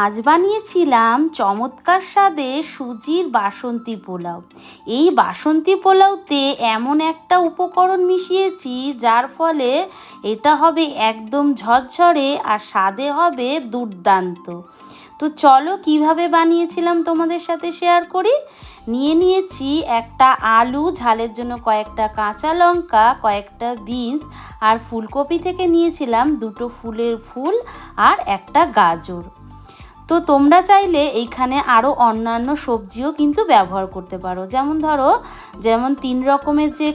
আজ বানিয়েছিলাম চমৎকার স্বাদে সুজির বাসন্তী পোলাও। এই বাসন্তী পোলাওতে এমন একটা উপকরণ মিশিয়েছি, যার ফলে এটা হবে একদম ঝরঝরে আর স্বাদে হবে দুর্দান্ত। তো চলো কীভাবে বানিয়েছিলাম তোমাদের সাথে শেয়ার করি? নিয়ে নিয়েছি একটা আলু, ঝালের জন্য কয়েকটা কাঁচা লঙ্কা, কয়েকটা বিনস আর ফুলকপি থেকে নিয়েছিলাম দুটো ফুলের ফুল আর একটা গাজর। তো তোমরা চাইলে এইখানে আরও অন্যান্য সবজিও কিন্তু ব্যবহার করতে পারো। যেমন ধরো, যেমন তিন রকমের যে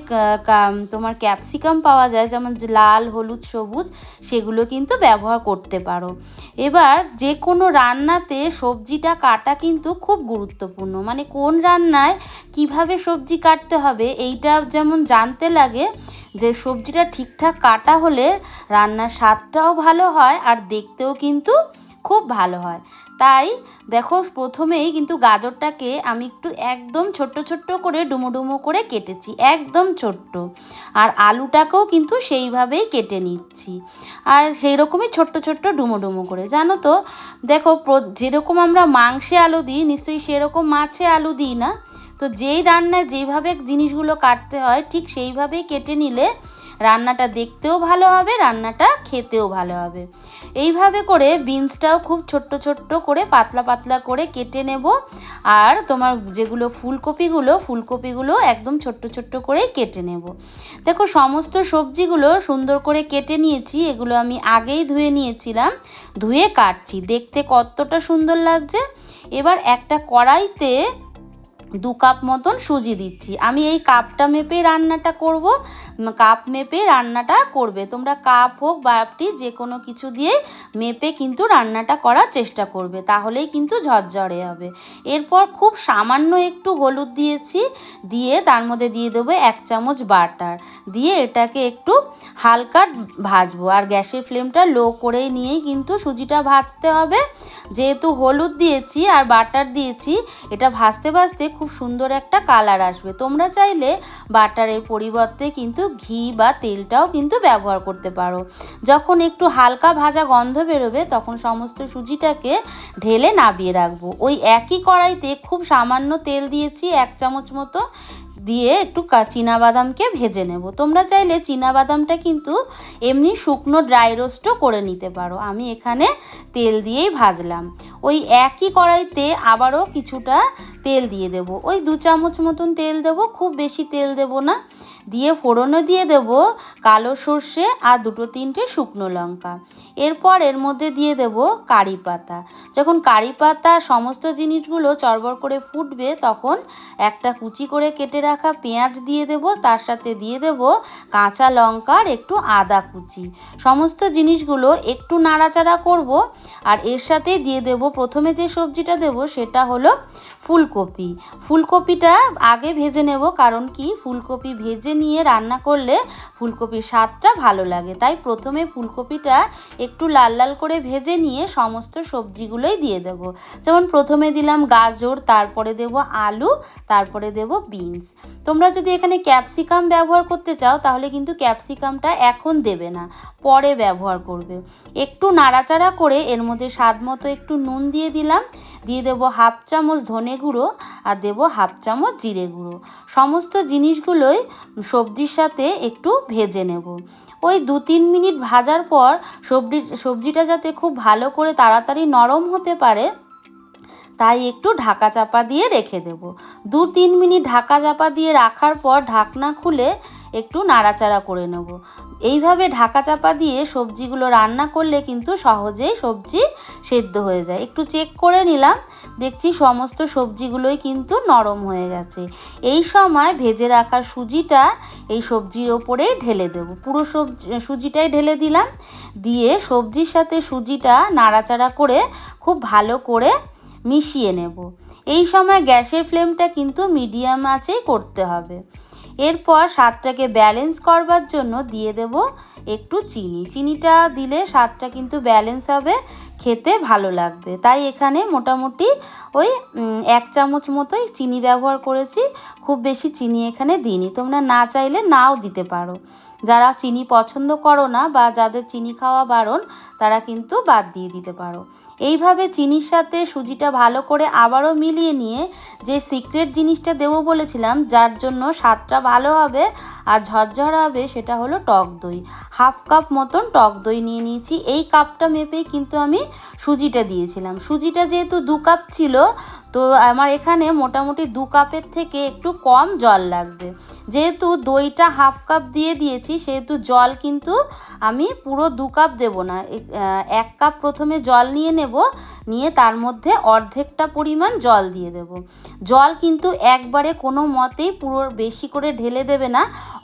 তোমার ক্যাপসিকাম পাওয়া যায়, যেমন লাল, হলুদ, সবুজ, সেগুলো কিন্তু ব্যবহার করতে পারো। এবার যে কোনো রান্নাতে সবজিটা কাটা কিন্তু খুব গুরুত্বপূর্ণ। মানে কোন রান্নায় কীভাবে সবজি কাটতে হবে, এইটা যেমন জানতে লাগে, যে সবজিটা ঠিকঠাক কাটা হলে রান্নার স্বাদটাও ভালো হয় আর দেখতেও কিন্তু খুব ভালো হয়। তাই দেখো প্রথমেই কিন্তু গাজরটাকে আমি একটু একদম ছোট্ট ছোট্ট করে ডুমো করে কেটেছি, একদম ছোট্ট। আর আলুটাকেও কিন্তু সেইভাবেই কেটে নিচ্ছি। আর সেই রকমই ছোট্ট ছোট্ট ডুমো করে, জানো তো? দেখো যেরকম আমরা মাংসে আলু দিই, নিশ্চয়ই সেরকম মাছে আলু দিই না? তো যেই রান্নায় যেভাবে জিনিসগুলো কাটতে হয়, ঠিক সেইভাবেই কেটে নিলে রান্নাটা দেখতেও ভালো হবে, রান্নাটা খেতেও ভালো হবে। এইভাবে করে বিনসটাও খুব ছোট্ট ছোট্ট করে পাতলা পাতলা করে কেটে নেব। আর তোমার যেগুলো ফুলকপিগুলো ফুলকপিগুলো একদম ছোট্ট ছোট্ট করে কেটে নেব। দেখো, সমস্ত সবজিগুলো সুন্দর করে কেটে নিয়েছি, এগুলো আমি আগেই ধুয়ে নিয়েছিলাম, ধুয়ে কাটছি। দেখতে কতটা সুন্দর লাগছে। এবার একটা কড়াইতে দু কাপ মতন সুজি দিচ্ছি। আমি এই কাপটা মেপে রান্নাটা করব কাপ মেপে রান্নাটা করবে। তোমরা কাপ হোক বাপটি যে কোনো কিছু দিয়ে মেপে কিন্তু রান্নাটা করার চেষ্টা করবে, তাহলেই কিন্তু ঝরঝরে হবে। এরপর খুব সামান্য একটু হলুদ দিয়েছি, দিয়ে তার মধ্যে দিয়ে দেবো এক চামচ বাটার। দিয়ে এটাকে একটু হালকা ভাজবো। আর গ্যাসের ফ্লেমটা লো করেই নিয়েই কিন্তু সুজিটা ভাজতে হবে। যেহেতু হলুদ দিয়েছি আর বাটার দিয়েছি, এটা ভাজতে ভাজতে খুব সুন্দর একটা কালার আসবে। তোমরা চাইলে বাটারের পরিবর্তে কিন্তু ঘি বা তেলটাও কিন্তু ব্যবহার করতে পারো। যখন একটু হালকা ভাজা গন্ধ বেরোবে, তখন সমস্ত সুজিটাকে ঢেলে নাবিয়ে রাখব। ওই একই কড়াইতে খুব সামান্য তেল দিয়েছি, এক চামচ মতো। দিয়ে একটু বাদামকে ভেজে নেব। তোমরা চাইলে বাদামটা কিন্তু এমনি শুকনো ড্রাই রোস্টও করে নিতে পারো। আমি এখানে তেল দিয়েই ভাজলাম। ওই একই কড়াইতে আবারও কিছুটা তেল দিয়ে দেব। ওই দু চামচ মতন তেল দেব, খুব বেশি তেল দেব না। দিয়ে ফোড়নে দিয়ে দেব কালো সর্ষে আর দুটো তিনটে শুকনো লঙ্কা। এরপর এর মধ্যে দিয়ে দেব কারি পাতা। যখন কারি পাতা সমস্ত জিনিসগুলো চরবর করে ফুটবে, তখন একটা কুচি করে কেটে রাখা পেঁয়াজ দিয়ে দেব, তার সাথে দিয়ে দেব কাঁচা লঙ্কার একটু আদা কুচি। সমস্ত জিনিসগুলো একটু নাড়াচাড়া করব আর এর সাথে দিয়ে দেব, প্রথমে যে সবজিটা দেব সেটা হলো ফুলকপি। ফুলকপিটা আগে ভেজে নেব, কারণ কি? ফুলকপি ভেজে নিয়ে রান্না করলে ফুলকপির স্বাদটা ভালো লাগে। তাই প্রথমে ফুলকপিটা একটু লাল লাল করে ভেজে নিয়ে সমস্ত সবজিগুলোই দিয়ে দেব। যেমন প্রথমে দিলাম গাজর, তারপরে দেব আলু, তারপরে দেব বিনস। তোমরা যদি এখানে ক্যাপসিকাম ব্যবহার করতে চাও, তাহলে কিন্তু ক্যাপসিকামটা এখন দেবে না, পরে ব্যবহার করবে। একটু নাড়াচাড়া করে এর মধ্যে স্বাদ মতো একটু নুন দিয়ে দিলাম। দিয়ে দেবো হাফ চামচ ধনে গুঁড়ো আর দেবো হাফ চামচ জিরে গুঁড়ো। সমস্ত জিনিসগুলোই সবজির সাথে একটু ভেজে নেব। ওই দু তিন মিনিট ভাজার পর সবজি, সবজিটা যাতে খুব ভালো করে তাড়াতাড়ি নরম হতে পারে, তাই একটু ঢাকা চাপা দিয়ে রেখে দেব। দু তিন মিনিট ঢাকা চাপা দিয়ে রাখার পর ঢাকনা খুলে একটু নাড়াচাড়া করে নেব। এইভাবে ঢাকা চাপা দিয়ে সবজিগুলো রান্না করলে কিন্তু সহজেই সবজি সেদ্ধ হয়ে যায়। একটু চেক করে নিলাম, দেখছি সমস্ত সবজিগুলোই কিন্তু নরম হয়ে গেছে। এই সময় ভেজে রাখা সুজিটা এই সবজির ওপরেই ঢেলে দেবো। পুরো সবজি, সুজিটাই ঢেলে দিলাম, দিয়ে সবজির সাথে সুজিটা নাড়াচাড়া করে খুব ভালো করে মিশিয়ে নেব। এই সময় গ্যাসের ফ্লেমটা কিন্তু মিডিয়াম আঁচেই করতে হবে। এরপর স্বাদটাকে ব্যালেন্স করবার জন্য দিয়ে দেব একটু চিনি। চিনিটা দিলে স্বাদটা কিন্তু ব্যালেন্স হবে, খেতে ভালো লাগবে। তাই এখানে মোটামুটি ওই এক চামচ মতোই চিনি ব্যবহার করেছি। খুব বেশি চিনি এখানে দিইনি। তোমরা না চাইলে নাও দিতে পারো। যারা চিনি পছন্দ করো না বা যাদের চিনি খাওয়া বারণ, তারা কিন্তু বাদ দিয়ে দিতে পারো। এইভাবে চিনির সাথে সুজিটা ভালো করে আবারও মিলিয়ে নিয়ে যে সিক্রেট জিনিসটা দেবো বলেছিলাম, যার জন্য স্বাদটা ভালো হবে আর ঝরঝর হবে সেটা হলো টক দই। হাফ কাপ মতন টক দই নিয়ে নিয়েছি। এই কাপটা মেপেই কিন্তু আমি সুজিটা দিয়েছিলাম। সুজিটা যেহেতু দু কাপ ছিল তো আমার এখানে মোটামুটি দু কাপের থেকে একটু কম জল লাগবে। যেহেতু দইটা হাফ কাপ দিয়ে দিয়েছি, সেহেতু জল কিন্তু আমি পুরো দু কাপ দেবো না। এক কাপ প্রথমে জল নিয়ে নেব, নিয়ে তার মধ্যে অর্ধেকটা পরিমাণ জল দিয়ে দেব। জল কিন্তু একবারে কোনো মতেই পুরো বেশি করে ঢেলে দেবে না।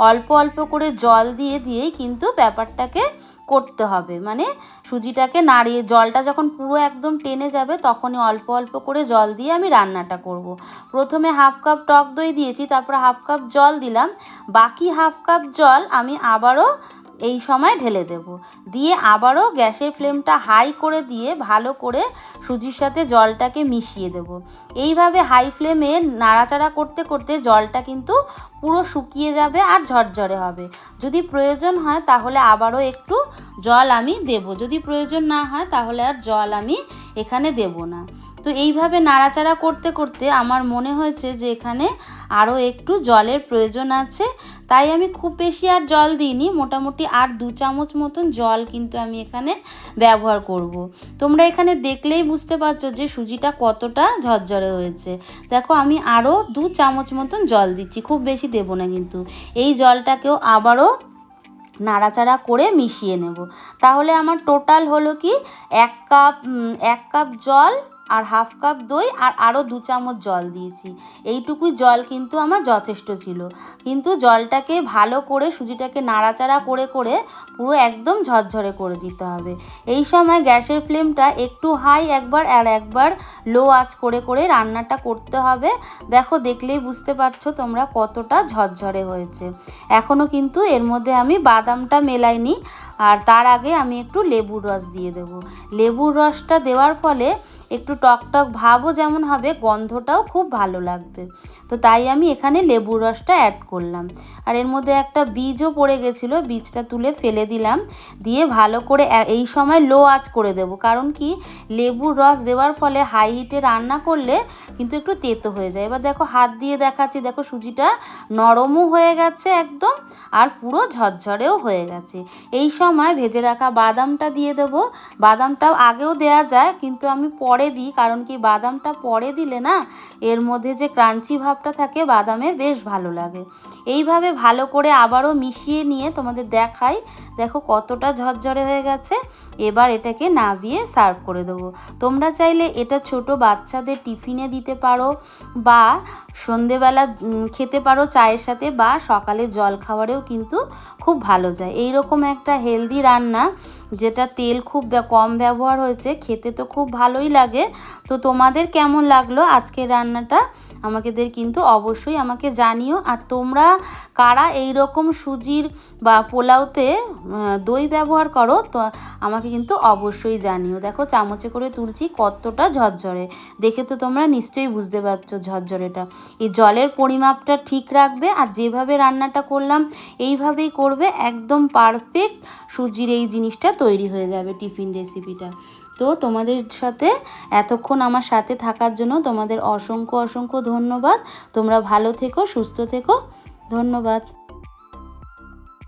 অল্প অল্প করে জল দিয়ে দিয়েই কিন্তু ব্যাপারটাকে করতে হবে মানে সুজিটাকে নাড়িয়ে, জলটা যখন পুরো একদম টেনে যাবে তখনই অল্প অল্প করে জল দিয়ে আমি রান্নাটা করব। প্রথমে হাফ কাপ টক দই দিয়েছি, তারপর হাফ কাপ জল দিলাম বাকি হাফ কাপ জল আমি আবারও এই সময় ঢেলে দেব। দিয়ে আবারও গ্যাসের ফ্লেমটা হাই করে দিয়ে ভালো করে সুজির সাথে জলটাকে মিশিয়ে দেব। এইভাবে হাই ফ্লেমে নাড়াচাড়া করতে করতে জলটা কিন্তু পুরো শুকিয়ে যাবে আর ঝরঝরে হবে। যদি প্রয়োজন হয় তাহলে আবারও একটু জল আমি দেব। যদি প্রয়োজন না হয় তাহলে আর জল আমি এখানে দেব না। তো এইভাবে নাড়াচাড়া করতে করতে আমার মনে হয়েছে যে এখানে আরও একটু জলের প্রয়োজন আছে। তাই আমি খুব বেশি আর জল দিইনি, মোটামুটি আর দু চামচ মতন জল কিন্তু আমি এখানে ব্যবহার করব। তোমরা এখানে দেখলেই বুঝতে পারছ যে সুজিটা কতটা ঝরঝরে হয়েছে। দেখো আমি আরও দু চামচ মতন জল দিচ্ছি, খুব বেশি দেবো না কিন্তু। এই জলটাকেও আবারও নাড়াচাড়া করে মিশিয়ে নেব। তাহলে আমার টোটাল হলো কি, এক কাপ এক কাপ জল আর হাফ কাপ দই আর আরও দু চামচ জল দিয়েছি। এইটুকুই জল কিন্তু আমার যথেষ্ট ছিল। কিন্তু জলটাকে ভালো করে সুজিটাকে নাড়াচাড়া করে করে পুরো একদম ঝরঝরে করে দিতে হবে। এই সময় গ্যাসের ফ্লেমটা একটু হাই একবার আর একবার লো আঁচ করে করে রান্নাটা করতে হবে। দেখো দেখলেই বুঝতে পারছ তোমরা কতটা ঝরঝরে হয়েছে। এখনও কিন্তু এর মধ্যে আমি বাদামটা মেলাইনি আর তার আগে আমি একটু লেবুর রস দিয়ে দেব। লেবুর রসটা দেওয়ার ফলে একটু টক টক ভাবও যেমন হবে, গন্ধটাও খুব ভালো লাগবে। তো তাই আমি এখানে লেবুর রসটা অ্যাড করলাম। আর এর মধ্যে একটা বীজও পড়ে গেছিল, বীজটা তুলে ফেলে দিলাম। দিয়ে ভালো করে এই সময় লো আঁচ করে দেব। কারণ কি? লেবুর রস দেওয়ার ফলে হাই হিটে রান্না করলে কিন্তু একটু তেতো হয়ে যায়। এবার দেখো হাত দিয়ে দেখাচ্ছি। দেখো সুজিটা নরমও হয়ে গেছে একদম, আর পুরো ঝরঝরেও হয়ে গেছে। এই সময় ভেজে রাখা বাদামটা দিয়ে দেবো। বাদামটাও আগেও দেয়া যায়, কিন্তু আমি পরে দিই, কারণ কি বাদামটা পরে দিলে না, এর মধ্যে যে ক্রাঞ্চি ভাবটা থাকে বাদামের বেশ ভালো লাগে। এইভাবে ভালো করে আবারও মিশিয়ে নিয়ে তোমাদের দেখাই, দেখো কতটা ঝরঝরে হয়ে গেছে। এবার এটাকে নাবিয়ে সার্ভ করে দেবো। তোমরা চাইলে এটা ছোট বাচ্চাদের টিফিনে দিতে পারো বা সন্ধেবেলা খেতে পারো চায়ের সাথে বা সকালে জল খাবারেও কিন্তু খুব ভালো যায়। এই রকম একটা হেলদি রান্না, যেটা তেল খুব কম ব্যবহার হয়েছে, খেতে তো খুব ভালোই লাগে। তো তোমাদের কেমন লাগল আজকের রান্নাটা? আমাকেদের কিন্তু অবশ্যই আমাকে জানিও। আর তোমরা কারা এই রকম সুজির বা পোলাওতে দই ব্যবহার করো, তো আমাকে কিন্তু অবশ্যই জানিও। দেখো চামচে করে তুলছি কতটা ঝরঝরে। দেখে তো তোমরা নিশ্চয়ই বুঝতে পারছ ঝরঝরেটা। এই জলের পরিমাপটা ঠিক রাখবে আর যেভাবে রান্নাটা করলাম, এইভাবেই করবে, একদম পারফেক্ট সুজির এই জিনিসটা তৈরি হয়ে যাবে টিফিন রেসিপিটা তো তোমাদের সাথে এতক্ষণ আমার সাথে থাকার জন্য তোমাদের অসংখ্য অসংখ্য ধন্যবাদ। তোমরা ভালো থেকো, সুস্থ থেকো। ধন্যবাদ।